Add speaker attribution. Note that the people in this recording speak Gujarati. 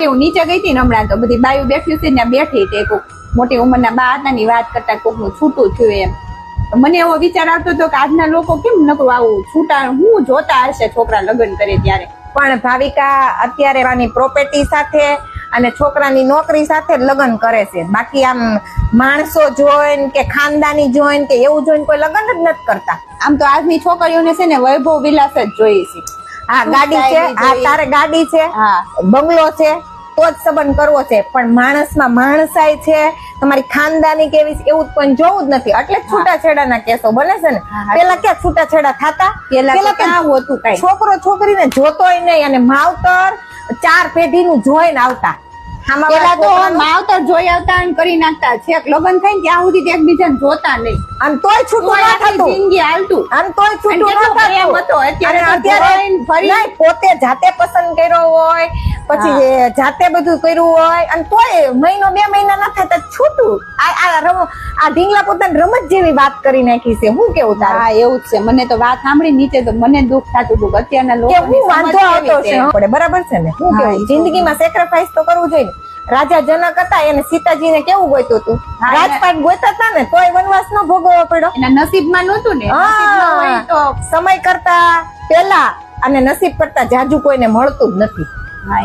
Speaker 1: હું નીચે ગઈ હતી ને હમણાં તો બધી બાયું બેઠી છે ને બેઠી હતી કોક મોટી ઉંમરના બા હતા ની વાત કરતા કોકનું છૂટું થયું એમ. મને એવો વિચાર આવતો હતો કે આજના લોકો કેમ નકરું આવું છૂટા હું જોતા હશે છોકરા લગ્ન કરે ત્યારે.
Speaker 2: પણ ભાવિકા અત્યારે એની પ્રોપર્ટી સાથે અને છોકરાની નોકરી સાથે લગ્ન કરે છે. બાકી આમ માણસો જોઈને કે ખાનદાની જોઈને કે એવું જોઈને કોઈ લગ્ન જ નથી કરતા.
Speaker 1: આમ તો આજની છોકરીઓને છે ને વૈભવ વિલાસ જ જોઈએ છે.
Speaker 2: હા ગાડી છે? આ તારે ગાડી છે? બંગલો છે? તો જ સંબંધ કરવો છે. પણ માણસમાં માણસાય છે. તમારી ખાનદાની કેવી છે એવું કોઈ જોવું જ નથી. એટલે છૂટાછેડાના કેસો બને છે ને.
Speaker 1: હા, હા.
Speaker 2: પેલા ક્યાં છૂટાછેડા થતા?
Speaker 1: પેલા ક્યાં હોતું કાંઈ?
Speaker 2: છોકરો છોકરીને જોતોય નહીં અને માવતર ચાર પેઢીનું જોઈને આવતા.
Speaker 1: પેલા તો માવતર જોઈ આવતા એમ કરી નાખતા. છેક લગ્ન થાય ત્યાં સુધી તો એકબીજાને જોતા નહીં.
Speaker 2: અને તોય છૂટું ના થતું.
Speaker 1: જિંદગી હાલતું.
Speaker 2: આમ તોય છૂટું ના થતું.
Speaker 1: હતો. અત્યારે
Speaker 2: અત્યારે
Speaker 1: ફરી-
Speaker 2: પોતે જાતે પસંદ કર્યો હોય પછી જાતે બધું કર્યું હોય અને તોય મહિનો બે મહિના ના થતા છૂટું. આ આ રમ આ ઢીંગલા પોતાની રમત જેવી વાત કરી નાખી છે. હું કેવું થાય
Speaker 1: હા એવું જ છે. મને તો વાત સાંભળી નીચે તો મને દુઃખ થતું હતું અત્યારના લોકો
Speaker 2: હું વાંધો આવતો છે? બરાબર છે ને? હું કેવું? જિંદગીમાં સેક્રિફાઈસ તો કરવું જોઈએ. રાજા જનક હતા એને સીતાજીને કેવું ગોતું હતું? રાજપાટ ગોતા હતા ને તોય વનવાસ નો ભોગવવો પડ્યો.
Speaker 1: એના નસીબમાં નહોતું ને
Speaker 2: સમય કરતા પેલા અને નસીબ કરતા જાજુ કોઈને મળતું જ નથી.